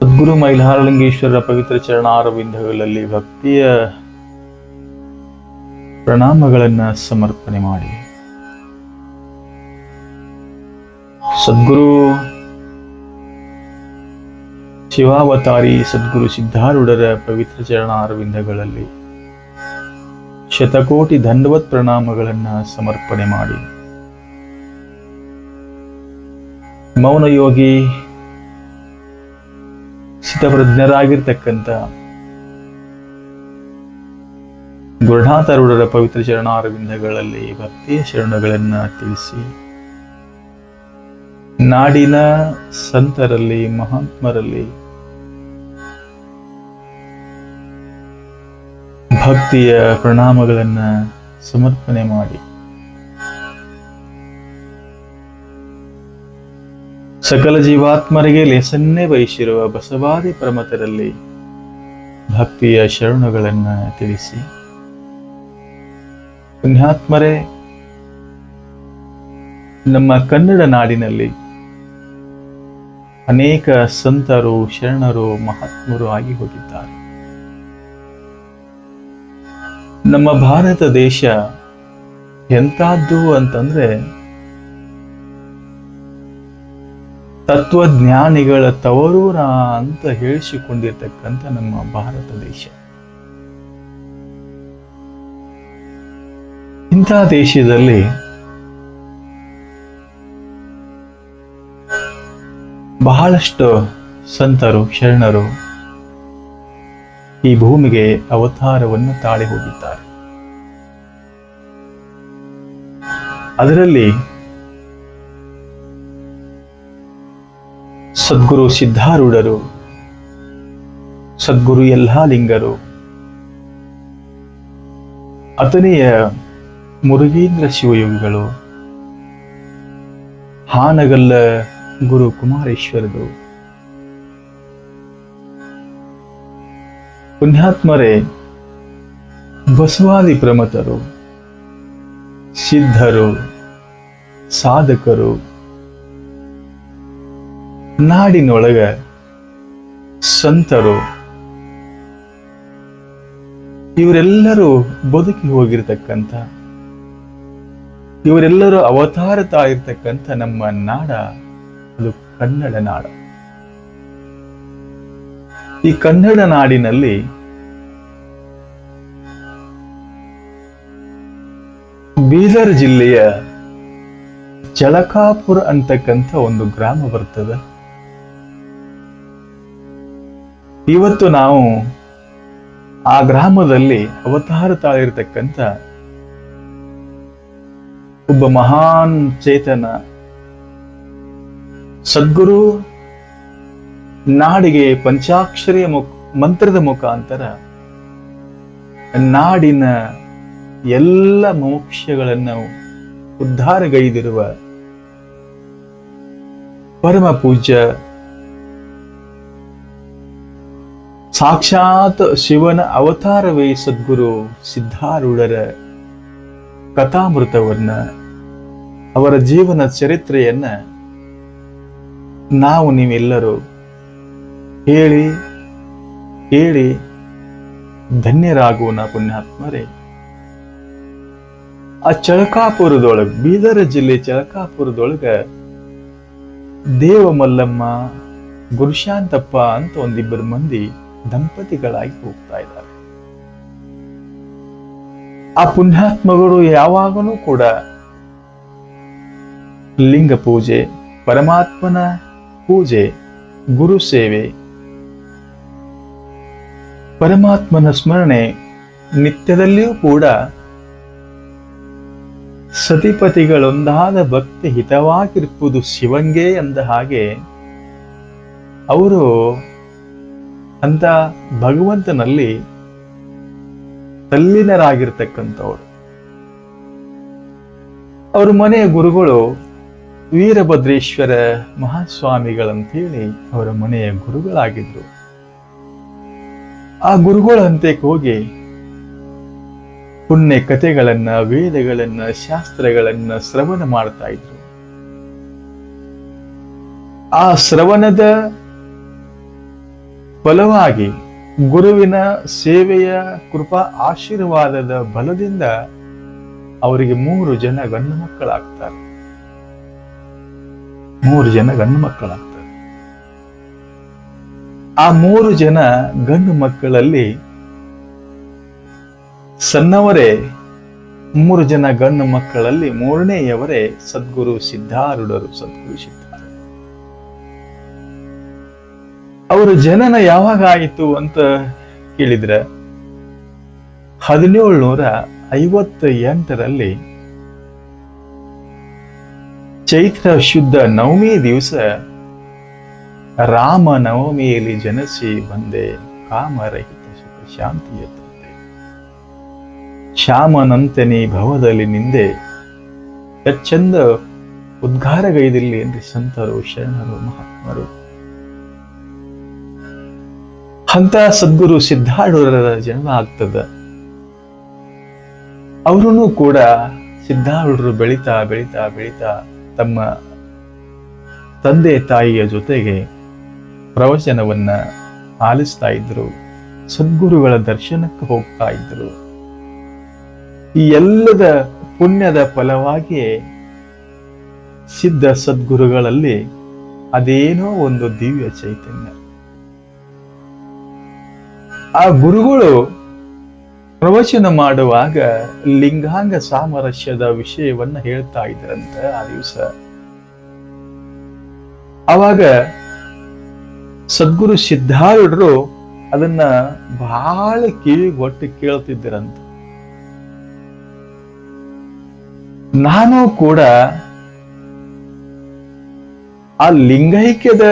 ಸದ್ಗುರು ಮೈಲಾರಲಿಂಗೇಶ್ವರರ ಪವಿತ್ರ ಚರಣಾರವಿಂದಗಳಲ್ಲಿ ಭಕ್ತಿಯ ಪ್ರಣಾಮಗಳನ್ನು ಸಮರ್ಪಣೆ ಮಾಡಿ. ಸದ್ಗುರು ಶಿವಾವತಾರಿ ಸದ್ಗುರು ಸಿದ್ಧಾರೂಢರ ಪವಿತ್ರ ಚರಣಾರವಿಂದಗಳಲ್ಲಿ ಶತಕೋಟಿ ಧನ್ವತ್ ಪ್ರಣಾಮಗಳನ್ನು ಸಮರ್ಪಣೆ ಮಾಡಿ. ಮೌನಯೋಗಿ ಸ್ಥಿತಪ್ರಜ್ಞರಾಗಿರ್ತಕ್ಕಂಥ ಗುರುನಾಥರೂಢರ ಪವಿತ್ರ ಚರಣಾರವಿಂದಗಳಲ್ಲಿ ಭಕ್ತಿಯ ಶರಣಗಳನ್ನ ತಿಳಿಸಿ ನಾಡಿನ ಸಂತರಲ್ಲಿ ಮಹಾತ್ಮರಲ್ಲಿ ಭಕ್ತಿಯ ಪ್ರಣಾಮಗಳನ್ನ ಸಮರ್ಪಣೆ ಮಾಡಿ. ಸಕಲ ಜೀವಾತ್ಮರಿಗೆ ಲೇಸನ್ನೇ ಬಯಸಿರುವ ಬಸವಾದಿ ಪ್ರಮತರಲ್ಲಿ ಭಕ್ತಿಯ ಶರಣುಗಳನ್ನ ತಿಳಿಸಿ. ಪುಣ್ಯಾತ್ಮರೇ, ನಮ್ಮ ಕನ್ನಡ ನಾಡಿನಲ್ಲಿ ಅನೇಕ ಸಂತರು, ಶರಣರು, ಮಹಾತ್ಮರು ಆಗಿ ಹೋಗಿದ್ದಾರೆ. ನಮ್ಮ ಭಾರತ ದೇಶ ಎಂತಾದ್ದು ಅಂತಂದ್ರೆ ತತ್ವಜ್ಞಾನಿಗಳ ತವರೂರ ಅಂತ ಹೇಳಿಸಿಕೊಂಡಿರ್ತಕ್ಕಂಥ ನಮ್ಮ ಭಾರತ ದೇಶ. ಇಂಥ ದೇಶದಲ್ಲಿ ಬಹಳಷ್ಟು ಸಂತರು, ಶರಣರು ಈ ಭೂಮಿಗೆ ಅವತಾರವನ್ನು ತಾಳಿ ಹೋಗಿದ್ದಾರೆ. ಅದರಲ್ಲಿ ಸದ್ಗುರು ಸಿದ್ಧಾರೂಢರು, ಸದ್ಗುರು ಯಲ್ಲಾಲಿಂಗರು. ಅತನೆಯ ಮುರುಗೇಂದ್ರ ಶಿವಯೋಗಿಗಳು, ಹಾನಗಲ್ಲ ಗುರು ಕುಮಾರೇಶ್ವರದು ಪುಣ್ಯಾತ್ಮರೇ, ಬಸವಾದಿ ಪ್ರಮತರು, ಸಿದ್ಧರು, ಸಾಧಕರು. ನಾಡಿನೊಳಗ ಸಂತರು. ಇವರೆಲ್ಲರೂ ಬದುಕಿ ಹೋಗಿರ್ತಕ್ಕಂಥ, ಇವರೆಲ್ಲರೂ ಅವತಾರ ತಾಯಿರ್ತಕ್ಕಂಥ ನಮ್ಮ ನಾಡ ಅದು ಕನ್ನಡ ನಾಡ. ಈ ಕನ್ನಡ ನಾಡಿನಲ್ಲಿ ಬೀದರ್ ಜಿಲ್ಲೆಯ ಚಳಕಾಪುರ ಅಂತಕ್ಕಂಥ ಒಂದು ಗ್ರಾಮ ಬರ್ತದೆ. ಇವತ್ತು ನಾವು ಆ ಗ್ರಾಮದಲ್ಲಿ ಅವತಾರ ತಾಳಿರ್ತಕ್ಕಂತ ಒಬ್ಬ ಮಹಾನ್ ಚೇತನ ಸದ್ಗುರು ನಾಡಿಗೆ ಪಂಚಾಕ್ಷರಿಯ ಮುಖ ಮಂತ್ರದ ಮುಖಾಂತರ ನಾಡಿನ ಎಲ್ಲ ಮೋಕ್ಷಗಳನ್ನು ಉದ್ಧಾರಗೈದಿರುವ ಪರಮ ಪೂಜ್ಯ ಸಾಕ್ಷಾತ್ ಶಿವನ ಅವತಾರವೇ ಸದ್ಗುರು ಸಿದ್ಧಾರೂಢರ ಕಥಾಮೃತವನ್ನ, ಅವರ ಜೀವನ ಚರಿತ್ರೆಯನ್ನ ನಾವು ನೀವೆಲ್ಲರೂ ಹೇಳಿ, ಕೇಳಿ ಧನ್ಯರಾಗೋಣ ಪುಣ್ಯಾತ್ಮರೇ. ಆ ಚಳಕಾಪುರದೊಳಗ, ಬೀದರ ಜಿಲ್ಲೆ ಚಳಕಾಪುರದೊಳಗ ದೇವಮಲ್ಲಮ್ಮ ಗುರುಶಾಂತಪ್ಪ ಅಂತ ಒಂದಿಬ್ಬರು ಮಂದಿ ದಂಪತಿಗಳಾಗಿ ಹೋಗ್ತಾ ಇದ್ದಾರೆ. ಆ ಪುಣ್ಯಾತ್ಮಗಳು ಯಾವಾಗಲೂ ಕೂಡ ಲಿಂಗ ಪೂಜೆ, ಪರಮಾತ್ಮನ ಪೂಜೆ, ಗುರು ಸೇವೆ, ಪರಮಾತ್ಮನ ಸ್ಮರಣೆ ನಿತ್ಯದಲ್ಲಿಯೂ ಕೂಡ ಸತಿಪತಿಗಳೊಂದಾದ ಭಕ್ತಿ ಹಿತವಾಗಿರ್ಬೋದು ಶಿವಂಗೆ ಎಂದ ಹಾಗೆ ಅವರು ಅಂತ ಭಗವಂತನಲ್ಲಿ ತಲ್ಲಿನರಾಗಿರ್ತಕ್ಕಂಥವ್ರು. ಅವ್ರ ಮನೆಯ ಗುರುಗಳು ವೀರಭದ್ರೇಶ್ವರ ಮಹಾಸ್ವಾಮಿಗಳಂತೇಳಿ ಅವರ ಮನೆಯ ಗುರುಗಳಾಗಿದ್ರು. ಆ ಗುರುಗಳ ಹೋಗಿ ಪುಣ್ಯ ಕಥೆಗಳನ್ನ, ವೇದಗಳನ್ನ, ಶಾಸ್ತ್ರಗಳನ್ನ ಶ್ರವಣ ಮಾಡ್ತಾ ಇದ್ರು. ಆ ಶ್ರವಣದ ಫಲವಾಗಿ ಗುರುವಿನ ಸೇವೆಯ ಕೃಪಾ ಆಶೀರ್ವಾದದ ಬಲದಿಂದ ಅವರಿಗೆ ಮೂರು ಜನ ಗಂಡು ಮಕ್ಕಳಾಗ್ತಾರೆ. ಮೂರು ಜನ ಗಂಡು ಮಕ್ಕಳಾಗ್ತಾರೆ. ಆ ಮೂರು ಜನ ಗಂಡು ಮಕ್ಕಳಲ್ಲಿ ಸಣ್ಣವರೇ, ಮೂರು ಜನ ಗಂಡು ಮಕ್ಕಳಲ್ಲಿ ಮೂರನೆಯವರೇ ಸದ್ಗುರು ಸಿದ್ಧಾರೂಢರು, ಸದ್ಗುರು ಅವರ ಜನನ ಯಾವಾಗ ಆಯಿತು ಅಂತ ಕೇಳಿದ್ರೆ ಹದಿನೇಳುನೂರ ಐವತ್ತ ಎಂಟರಲ್ಲಿ ಚೈತ್ರ ಶುದ್ಧ ನವಮಿ ದಿವಸ ರಾಮ ನವಮಿಯಲ್ಲಿ ಜನಸಿ ಬಂದೆ ಕಾಮರಹಿತ ಸುಖ ಶಾಂತಿಯ ತಂದೆ. ಶ್ಯಾಮನಂತನಿ ಭವದಲ್ಲಿ ನಿಂದೆ ಎಚ್ಚಂದ ಉದ್ಗಾರಗೈದಿಲ್ಲಿ ಎಂದು ಸಂತರು, ಶರಣರು, ಮಹಾತ್ಮರು. ಅಂತ ಸದ್ಗುರು ಸಿದ್ಧಾರೂಢರ ಜನ್ಮ ಆಗ್ತದ. ಅವರೂ ಕೂಡ ಸಿದ್ಧಾರೂಢರು ಬೆಳಿತಾ ಬೆಳಿತಾ ಬೆಳಿತಾ ತಮ್ಮ ತಂದೆ ತಾಯಿಯ ಜೊತೆಗೆ ಪ್ರವಚನವನ್ನ ಆಲಿಸ್ತಾ ಇದ್ರು. ಸದ್ಗುರುಗಳ ದರ್ಶನಕ್ಕೆ ಹೋಗ್ತಾ ಇದ್ರು. ಈ ಎಲ್ಲದ ಪುಣ್ಯದ ಫಲವಾಗಿ ಸಿದ್ಧ ಸದ್ಗುರುಗಳಲ್ಲಿ ಅದೇನೋ ಒಂದು ದಿವ್ಯ ಚೈತನ್ಯ. ಆ ಗುರುಗಳು ಪ್ರವಚನ ಮಾಡುವಾಗ ಲಿಂಗಾಂಗ ಸಾಮರಸ್ಯದ ವಿಷಯವನ್ನ ಹೇಳ್ತಾ ಇದ್ರಂತ ಆ ದಿವಸ. ಅವಾಗ ಸದ್ಗುರು ಸಿದ್ಧಾರೂಢರು ಅದನ್ನ ಬಹಳ ಕಿವಿಗೊಟ್ಟು ಕೇಳ್ತಿದ್ದರಂತ ನಾನು ಕೂಡ ಆ ಲಿಂಗೈಕ್ಯದ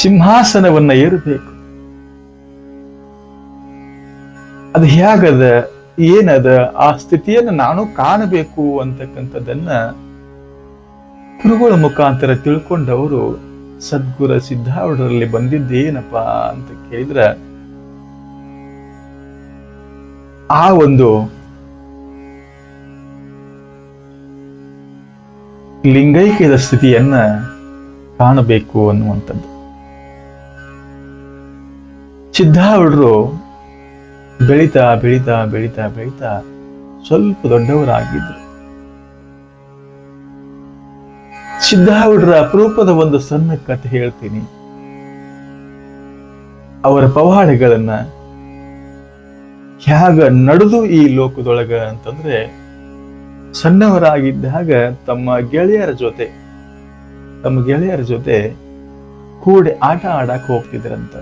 ಸಿಂಹಾಸನವನ್ನ ಏರಬೇಕು. ಅದು ಹೇಗದ, ಏನದ, ಆ ಸ್ಥಿತಿಯನ್ನು ನಾನು ಕಾಣಬೇಕು ಅಂತಕ್ಕಂಥದ್ದನ್ನ ಗುರುಗಳ ಮುಖಾಂತರ ತಿಳ್ಕೊಂಡವರು ಸದ್ಗುರ ಸಿದ್ಧಾರೂಢರಲ್ಲಿ ಬಂದಿದ್ದೇನಪ್ಪ ಅಂತ ಕೇಳಿದ್ರ, ಆ ಒಂದು ಲಿಂಗೈಕ್ಯದ ಸ್ಥಿತಿಯನ್ನ ಕಾಣಬೇಕು ಅನ್ನುವಂಥದ್ದು. ಸಿದ್ಧಾರೂಢರು ಬೆಳಿತಾ, ಬೆಳೀತಾ ಬೆಳೀತಾ, ಬೆಳಿತಾ ಸ್ವಲ್ಪ ದೊಡ್ಡವರಾಗಿದ್ರು. ಸಿದ್ಧಾರೂಢರ ಅಪರೂಪದ ಒಂದು ಸಣ್ಣ ಕಥೆ ಹೇಳ್ತೀನಿ. ಅವರ ಪವಾಡಗಳನ್ನ ಹ್ಯಾಗ ನಡೆದು ಈ ಲೋಕದೊಳಗ ಅಂತಂದ್ರೆ ಸಣ್ಣವರಾಗಿದ್ದಾಗ ತಮ್ಮ ಗೆಳೆಯರ ಜೊತೆ, ತಮ್ಮ ಗೆಳೆಯರ ಜೊತೆ ಕೂಡಿ ಆಟ ಆಡಕ್ ಹೋಗ್ತಿದ್ರಂತ.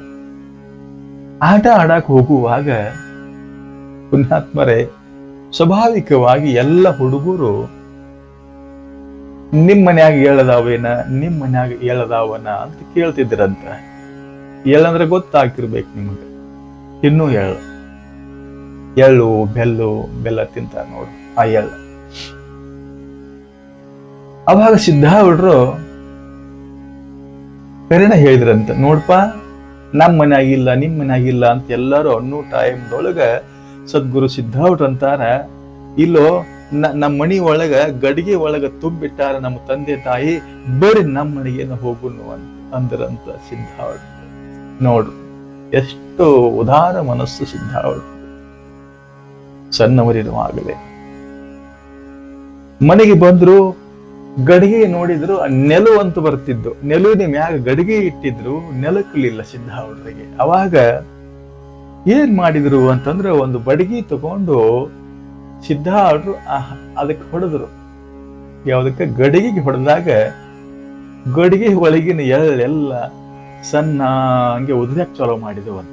ಆಟ ಆಡಕ್ಕೆ ಹೋಗುವಾಗ ಪುಣ್ಯಾತ್ಮರೇ, ಸ್ವಾಭಾವಿಕವಾಗಿ ಎಲ್ಲ ಹುಡುಗರು ನಿಮ್ಮ ಮನ್ಯಾಗ ಹೇಳದಾವೇನ ನಿಮ್ಮ ಮನ್ಯಾಗ ಹೇಳದಾವನ ಅಂತ ಕೇಳ್ತಿದ್ರಂತ. ಎಲ್ಲಂದ್ರೆ ಗೊತ್ತಾಗ್ತಿರ್ಬೇಕು ನಿಮ್ಗೆ. ಇನ್ನೂ ಎಳ್ಳು ಎಳ್ಳು, ಬೆಲ್ಲು, ಬೆಲ್ಲ ತಿಂತ ನೋಡು, ಆ ಎಳ್ಳು. ಅವಾಗ ಸಿದ್ಧಾರೂಢರು ಕರೆನ ಹೇಳಿದ್ರಂತ, ನೋಡ್ಪ ನಮ್ ಮನ್ಯಾಗಿಲ್ಲ ನಿಮ್ಮ ಮನ್ಯಾಗಿಲ್ಲ ಅಂತ ಎಲ್ಲರೂ ಅನ್ನೋ ಟೈಮ್ದೊಳಗೆ ಸದ್ಗುರು ಸಿದ್ಧಾವಟ್ ಅಂತಾರ. ಇಲ್ಲೋ ನಮ್ಮ ಮನಿ ಒಳಗ, ಗಡಿಗೆ ಒಳಗ ತುಂಬಿಟ್ಟಾರ ನಮ್ಮ ತಂದೆ ತಾಯಿ, ಬರಿ ನಮ್ಮ ಮನೆಗೇನು ಹೋಗುನು ಅಂತ, ಅಂದ್ರಂತ ಸಿದ್ಧಾವಟ್ ನೋಡು, ಎಷ್ಟು ಉದಾರ ಮನಸ್ಸು ಸಿದ್ಧಾವಟ್ ಸಣ್ಣವರಿರುವಾಗಲೇ. ಮನೆಗೆ ಬಂದ್ರು ಗಡಿಗೆ ನೋಡಿದ್ರು ನೆಲು ಅಂತ ಬರ್ತಿದ್ದು ನೆಲುವಿನ ಮ್ಯಾಗ ಗಡಿಗೆ ಇಟ್ಟಿದ್ರು ನೆಲಕಲಿಲ್ಲ ಸಿದ್ಧ ಅವ್ರಿಗೆ ಅವಾಗ ಏನ್ ಮಾಡಿದ್ರು ಅಂತಂದ್ರೆ ಒಂದು ಬಡಗಿ ತಗೊಂಡು ಸಿದ್ಧ ಆ- ಅದಕ್ಕೆ ಹೊಡೆದ್ರು. ಯಾವುದಕ್ಕೆ? ಗಡಿಗೆಗೆ ಹೊಡೆದಾಗ ಗಡಿಗೆ ಒಳಗಿನ ಎಳ್ಳೆಲ್ಲ ಸಣ್ಣ ಹಂಗೆ ಉದ್ರಾಕ್ ಚಾಲೋ ಮಾಡಿದ್ರು ಒಂದು.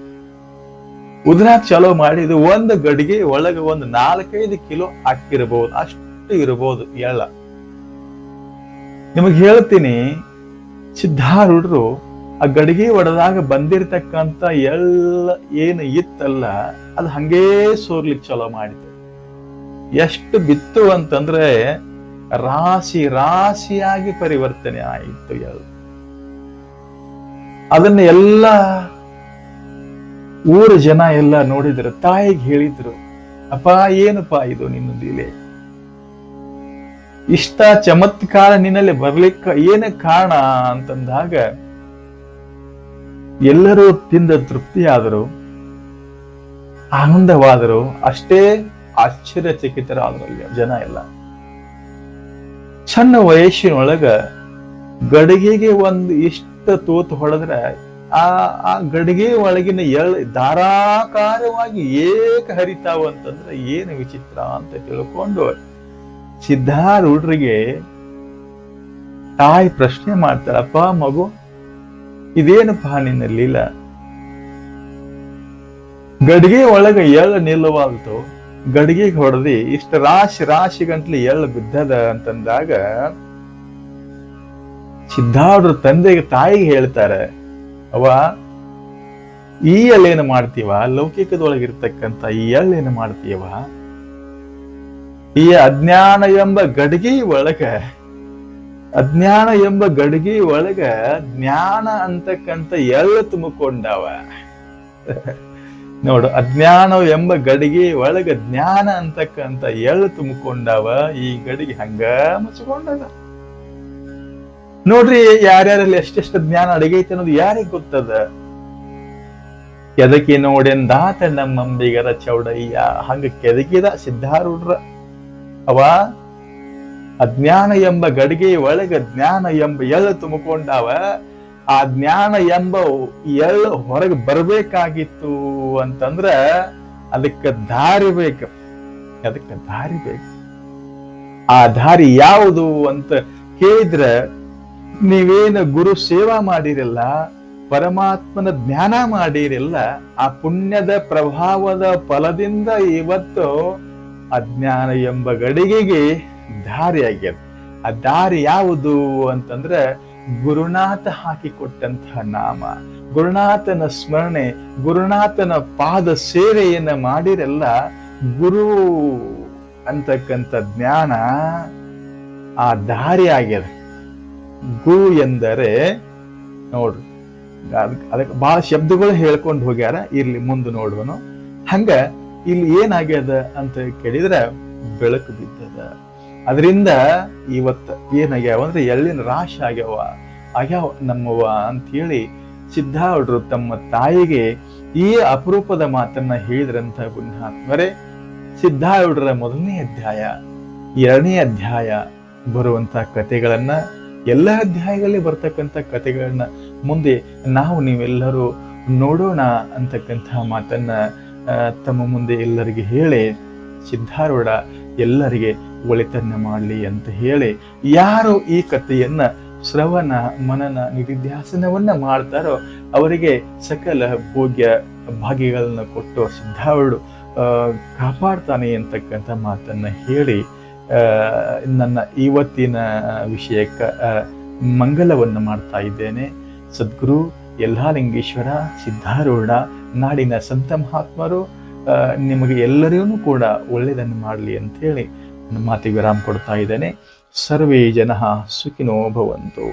ಉದ್ರಾಕ್ ಚಾಲೋ ಮಾಡಿದ್ದು ಒಂದು ಗಡಿಗೆ ಒಳಗೆ ಒಂದು ನಾಲ್ಕೈದು ಕಿಲೋ ಹಾಕಿರ್ಬೋದು ಅಷ್ಟು ಇರಬಹುದು ಎಳ್ಳ ನಿಮಗೆ ಹೇಳ್ತೀನಿ, ಸಿದ್ಧಾರೂಢರು ಆ ಗಡಿಗೆ ಒಡೆದಾಗ ಬಂದಿರತಕ್ಕಂಥ ಎಲ್ಲ ಏನು ಇತ್ತಲ್ಲ, ಅದು ಹಂಗೇ ಸೋರ್ಲಿಕ್ಕೆ ಚಲೋ ಮಾಡಿತು. ಎಷ್ಟು ಬಿತ್ತು ಅಂತಂದ್ರೆ ರಾಶಿ ರಾಶಿಯಾಗಿ ಪರಿವರ್ತನೆ ಆಯಿತು ಎಲ್ಲ. ಅದನ್ನ ಎಲ್ಲ ಊರ ಜನ ಎಲ್ಲ ನೋಡಿದ್ರು, ತಾಯಿಗೆ ಹೇಳಿದ್ರು, ಅಪ್ಪ, ಏನಪ್ಪ ಇದು ನಿನ್ನ ಲೀಲೆ ಇಷ್ಟ ಚಮತ್ಕಾರ ನಿನ್ನಲ್ಲಿ ಬರ್ಲಿಕ್ಕೆ ಏನ ಕಾರಣ ಅಂತಂದಾಗ ಎಲ್ಲರೂ ತಿಂದ ತೃಪ್ತಿಯಾದರು, ಆನಂದವಾದರು, ಅಷ್ಟೇ ಆಶ್ಚರ್ಯಚಕಿತರಾದರು ಜನ ಎಲ್ಲ. ಸಣ್ಣ ವಯಸ್ಸಿನೊಳಗ ಗಡಿಗೆಗೆ ಒಂದು ಇಷ್ಟ ತೂತು ಹೊಡೆದ್ರೆ ಆ ಆ ಗಡಿಗೆ ಒಳಗಿನ ಎಳ್ ಧಾರಾಕಾರವಾಗಿ ಏಕ ಹರಿತಾವ ಅಂತಂದ್ರೆ ಏನು ವಿಚಿತ್ರ ಅಂತ ತಿಳ್ಕೊಂಡು ಸಿದ್ಧಾರೂಢರಿಗೆ ತಾಯಿ ಪ್ರಶ್ನೆ ಮಾಡ್ತಾಳಪ್ಪ ಮಗು, ಇದೇನಪ್ಪ ನಿನ್ನ ಲೀಲ? ಗಡಿಗೆ ಒಳಗ ಎಳ್ಳು ನಿಲ್ಲುವಾಗ್ತು ಗಡಿಗೆಗೆ ಹೊಡೆದಿ ಇಷ್ಟ ರಾಶಿ ರಾಶಿ ಗಂಟ್ಲಿ ಎಳ್ಳು ಬಿದ್ದದ ಅಂತಂದಾಗ ಸಿದ್ಧಾರ್ಡ್ರ ತಂದೆಗೆ ತಾಯಿಗೆ ಹೇಳ್ತಾರೆ ಅವ ಈ ಎಳ್ಳೇನು ಮಾಡ್ತೀವ? ಲೌಕಿಕದೊಳಗಿರ್ತಕ್ಕಂಥ ಈ ಎಳ್ಳೇನು ಮಾಡ್ತೀವ? ಈ ಅಜ್ಞಾನ ಎಂಬ ಗಡಿಗೆ ಒಳಗ, ಅಜ್ಞಾನ ಎಂಬ ಗಡಿಗೆ ಒಳಗ ಜ್ಞಾನ ಅಂತಕ್ಕಂಥ ಎಲ್ಲ ತುಂಬಿಕೊಂಡವ. ನೋಡು, ಅಜ್ಞಾನ ಎಂಬ ಗಡಿಗೆ ಒಳಗ ಜ್ಞಾನ ಅಂತಕ್ಕಂಥ ಎಳ್ಳು ತುಂಬಿಕೊಂಡವ, ಈ ಗಡಿಗೆ ಹಂಗ ಮುಚ್ಚಿಕೊಂಡದ ನೋಡ್ರಿ, ಯಾರ್ಯಾರಲ್ಲಿ ಎಷ್ಟೆಷ್ಟು ಜ್ಞಾನ ಅಡಗೈತೆ ಅನ್ನೋದು ಯಾರಿಗ್ ಗೊತ್ತದ? ಕೆದಕಿ ನೋಡೆಂದಾತ ನಮ್ಮಂಬಿಗರ ಚೌಡಯ್ಯ, ಹಂಗ ಕೆದಕಿದ ಸಿದ್ಧಾರೂಢ್ರ. ಅವ ಅಜ್ಞಾನ ಎಂಬ ಗಡಿಗೆ ಒಳಗೆ ಜ್ಞಾನ ಎಂಬ ಎಳ್ಳು ತುಂಬಿಕೊಂಡವ. ಆ ಜ್ಞಾನ ಎಂಬ ಎಳ್ಳು ಹೊರಗೆ ಬರಬೇಕಾಗಿತ್ತು ಅಂತಂದ್ರ ಅದಕ್ಕೆ ದಾರಿ ಬೇಕು. ಅದಕ್ಕೆ ದಾರಿ ಬೇಕು. ಆ ದಾರಿ ಯಾವುದು ಅಂತ ಕೇಳಿದ್ರೆ ನೀವೇನು ಗುರು ಸೇವಾ ಮಾಡಿರಲ್ಲ, ಪರಮಾತ್ಮನ ಜ್ಞಾನ ಮಾಡಿರಲ್ಲ, ಆ ಪುಣ್ಯದ ಪ್ರಭಾವದ ಫಲದಿಂದ ಇವತ್ತು ಅಜ್ಞಾನ ಎಂಬ ಗಡಿಗೆಗೆ ದಾರಿಯಾಗ್ಯದ. ಆ ದಾರಿ ಯಾವುದು ಅಂತಂದ್ರೆ ಗುರುನಾಥ ಹಾಕಿಕೊಟ್ಟಂತಹ ನಾಮ. ಗುರುನಾಥನ ಸ್ಮರಣೆ, ಗುರುನಾಥನ ಪಾದ ಸೇವೆಯನ್ನ ಮಾಡಿರೆಲ್ಲ ಗುರು ಅಂತಕ್ಕಂಥ ಜ್ಞಾನ ಆ ದಾರಿ ಆಗ್ಯದ. ಗುರು ಎಂದರೆ ನೋಡ್ರಿ, ಅದಕ್ಕೆ ಬಹಳ ಶಬ್ದಗಳು ಹೇಳ್ಕೊಂಡು ಹೋಗ್ಯಾರ. ಇರ್ಲಿ, ಮುಂದೆ ನೋಡುವನು. ಹಂಗ ಇಲ್ಲಿ ಏನಾಗ್ಯದ ಅಂತ ಕೇಳಿದ್ರೆ ಬೆಳಕು ಬಿದ್ದದ. ಅದರಿಂದ ಇವತ್ತ ಏನಾಗ್ಯಾವ ಅಂದ್ರೆ ಎಳ್ಳಿನ ರಾಶಿ ಆಗ್ಯಾವ. ಆಗ್ಯಾವ ನಮ್ಮವ ಅಂತ ಹೇಳಿ ಸಿದ್ಧಾವಡ್ರು ತಮ್ಮ ತಾಯಿಗೆ ಈ ಅಪರೂಪದ ಮಾತನ್ನ ಹೇಳಿದ್ರಂತ ಪುಣ್ಯಾತ್ಮರೇ ಸಿದ್ಧಾವಡ್ರ ಮೊದಲನೇ ಅಧ್ಯಾಯ, ಎರಡನೇ ಅಧ್ಯಾಯ ಬರುವಂತ ಕಥೆಗಳನ್ನ, ಎಲ್ಲ ಅಧ್ಯಾಯಗಳಲ್ಲಿ ಬರ್ತಕ್ಕಂಥ ಕಥೆಗಳನ್ನ ಮುಂದೆ ನಾವು ನೀವೆಲ್ಲರೂ ನೋಡೋಣ ಅಂತಕ್ಕಂಥ ಮಾತನ್ನ ತಮ್ಮ ಮುಂದೆ ಎಲ್ಲರಿಗೆ ಹೇಳಿ, ಸಿದ್ಧಾರೂಢ ಎಲ್ಲರಿಗೆ ಒಳಿತನ್ನ ಮಾಡಲಿ ಅಂತ ಹೇಳಿ, ಯಾರು ಈ ಕಥೆಯನ್ನ ಶ್ರವಣ, ಮನನ, ನಿಧಿಧ್ಯಾಸನವನ್ನ ಮಾಡ್ತಾರೋ ಅವರಿಗೆ ಸಕಲ ಭೋಗ್ಯ ಭಾಗ್ಯಗಳನ್ನ ಕೊಟ್ಟು ಸಿದ್ಧಾರೂಢ ಕಾಪಾಡ್ತಾನೆ ಅಂತಕ್ಕಂಥ ಮಾತನ್ನ ಹೇಳಿ ನನ್ನ ಇವತ್ತಿನ ವಿಷಯಕ್ಕೆ ಮಂಗಲವನ್ನು ಮಾಡ್ತಾ ಇದ್ದೇನೆ. ಸದ್ಗುರು ಯಲ್ಲಾಲಿಂಗೇಶ್ವರ, ಸಿದ್ಧಾರೂಢ, ನಾಡಿನ ಸಂತ ಮಹಾತ್ಮರು ನಿಮಗೆ ಎಲ್ಲರಿಗೂ ಕೂಡ ಒಳ್ಳೆಯದನ್ನು ಮಾಡಲಿ ಅಂತ ಹೇಳಿ ಮಾತಿಗೆ ವಿರಾಮ ಕೊಡ್ತಾ ಇದ್ದೇನೆ. ಸರ್ವೇ ಜನ ಸುಖಿನೋ ಭವಂತು.